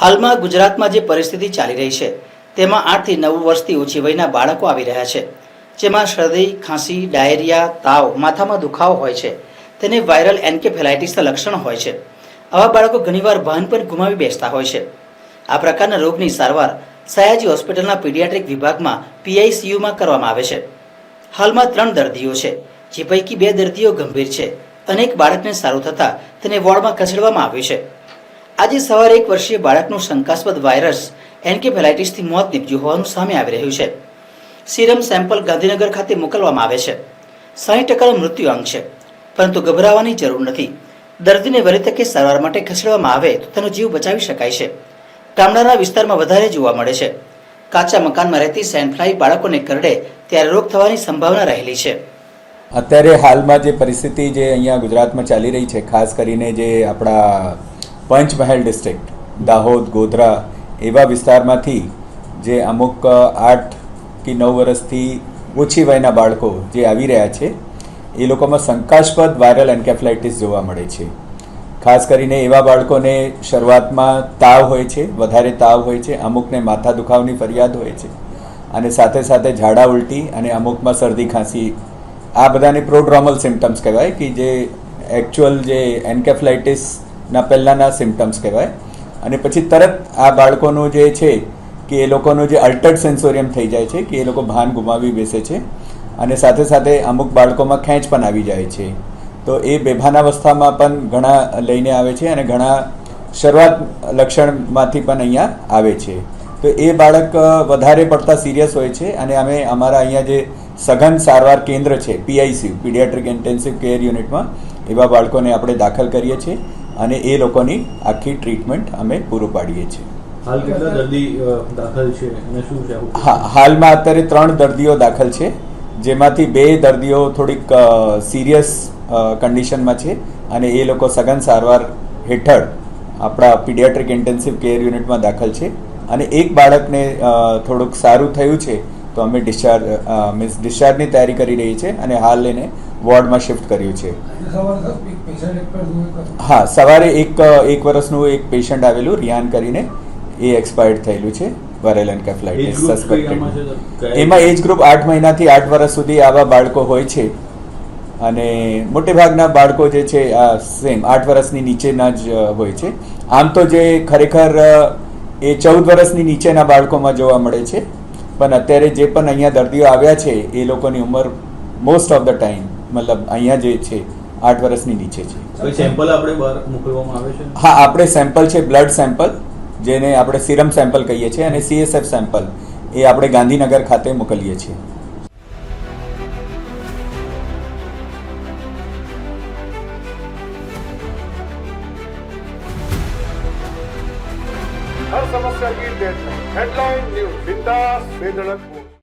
હાલમાં ગુજરાતમાં જે પરિસ્થિતિ ચાલી રહી છે, તેમાં આઠથી નવ વર્ષથી ઓછી વયના બાળકો આવી રહ્યા છે. જેમાં શરદી, ખાંસી, ડાયરિયા, તાવ, માથામાં દુખાવો હોય છે. તેને વાયરલ એન્કેફેલાઇટિસના લક્ષણ હોય છે. આવા બાળકો ઘણીવાર વાહન પર ગુમાવી બેસતા હોય છે. આ પ્રકારના રોગની સારવાર સયાજી હોસ્પિટલના પીડિયાટ્રિક વિભાગમાં પીઆઈસીયુમાં કરવામાં આવે છે. હાલમાં ત્રણ દર્દીઓ છે, જે પૈકી બે દર્દીઓ ગંભીર છે. અને એક બાળકને સારું થતાં તેને વોર્ડમાં ખસેડવામાં આવ્યું છે. આજે સવારે એક વર્ષીય બાળકનું શંકાસ્પદ વાયરસ એન્કેફેલાઇટિસથી મોત નીપજ્યું હોવાનું સામે આવી રહ્યું છે. સીરમ સેમ્પલ ગાંધીનગર ખાતે મોકલવામાં આવે છે. સાહીઠ ટકાનો મૃત્યુઆંક છે. પરંતુ ગભરાવાની જરૂર નથી. દર્દીને વહેલી તકે સારવાર માટે ખસેડવામાં આવે તો તેનો જીવ બચાવી શકાય છે. ગામડાના વિસ્તારમાં વધારે જોવા મળે છે. કાચા મકાનમાં રહેતી સેન્ડફ્લાઈ બાળકોને કરડે ત્યારે રોગ થવાની સંભાવના રહેલી છે. અત્યારે હાલમાં જે પરિસ્થિતિ જે અહીંયા ગુજરાતમાં ચાલી રહી છે, ખાસ કરીને જે આપણા પંચમહેલ ડિસ્ટ્રિક્ટ દાહોદ, ગોધરા એવા વિસ્તારમાંથી જે અમુક આઠ કે નવ વર્ષથી ઓછી વયના બાળકો જે આવી રહ્યા છે, એ લોકોમાં શંકાસ્પદ વાયરલ એન્કેફ્લાઇટિસ જોવા મળે છે. ખાસ કરીને એવા બાળકોને શરૂઆતમાં તાવ હોય છે, વધારે તાવ હોય છે, અમુકને માથા દુખાવની ફરિયાદ હોય છે અને સાથે સાથે ઝાડા ઉલટી અને અમુકમાં શરદી ખાંસી આ બધાની પ્રોડ્રોમલ સિમ્ટમ્સ કહેવાય કે જે એકચ્યુઅલ જે એન્કેફ્લાઇટિસના પહેલાંના સિમ્ટમ્સ કહેવાય. અને પછી તરત આ બાળકોનું જે છે કે એ લોકોનું જે અલ્ટર્ડ સેન્સોરિયમ થઈ જાય છે કે એ લોકો ભાન ગુમાવી બેસે છે. અને સાથે સાથે અમુક બાળકોમાં ખેંચ પણ આવી જાય છે. તો એ બેભાન અવસ્થામાં પણ ઘણા લઈને આવે છે અને ઘણા શરૂઆત લક્ષણમાંથી પણ અહીંયા આવે છે. તો એ બાળક વધારે પડતા સિરિયસ હોય છે અને અમે અમારા અહીંયા જે સઘન સારવાર કેન્દ્ર છે પીઆઈસીયુ પીડિયાટ્રિક ઇન્ટેન્સિવ કેર યુનિટમાં એવા બાળકોને આપણે દાખલ કરીએ છીએ અને એ લોકોની આખી ટ્રીટમેન્ટ અમે પૂરું પાડીએ છીએ. હાલ કેટલા દર્દી દાખલ છે અને શું છે? હા હાલમાં અત્યારે ત્રણ દર્દીઓ દાખલ છે જેમાંથી બે દર્દીઓ થોડીક સિરિયસ કન્ડિશનમાં છે અને એ લોકો સઘન સારવાર હેઠળ આપણા પીડિયાટ્રિક ઇન્ટેન્સિવ કેર યુનિટમાં દાખલ છે. અને એક બાળકને થોડુંક સારું થયું છે તો અમે ડિસ્ચાર્જ મીન્સ ડિસ્ચાર્જની તૈયારી કરી રહી છે અને હાલ એને વોર્ડમાં શિફ્ટ કર્યું છે. હા સવારે એક એક વર્ષનું એક પેશન્ટ આવેલું રિયાન કરીને. એ એક્સપાયર્ડ થયેલું છે વાયરલ એન્કેફલાઇટિસ સસ્પેક્ટેડ એમાં એજ ગ્રુપ આઠ મહિનાથી આઠ વર્ષ સુધી આવા બાળકો હોય છે. અને મોટે ભાગના બાળકો જે છે આ સેમ આઠ વર્ષની નીચેના જ હોય છે. આમ તો જે ખરેખર એ ચૌદ વર્ષની નીચેના બાળકોમાં જોવા મળે છે. પણ અત્યારે જે પણ અહીંયા દર્દીઓ આવ્યા છે એ લોકોની ઉંમર મોસ્ટ ઓફ ધ ટાઈમ મતલબ અહીંયા જે છે આઠ વર્ષની નીચે છે. સેમ્પલ આપણે બહાર મોકલવામાં આવે છે? હા આપણે સેમ્પલ છે બ્લડ સેમ્પલ જેને આપણે સિરમ સેમ્પલ કહીએ છીએ અને સીએસએફ સેમ્પલ એ આપણે ગાંધીનગર ખાતે મોકલીએ છીએ. हर समस्या की डेडलाइन हेडलाइन न्यूज बिंदास बेधड़क बोल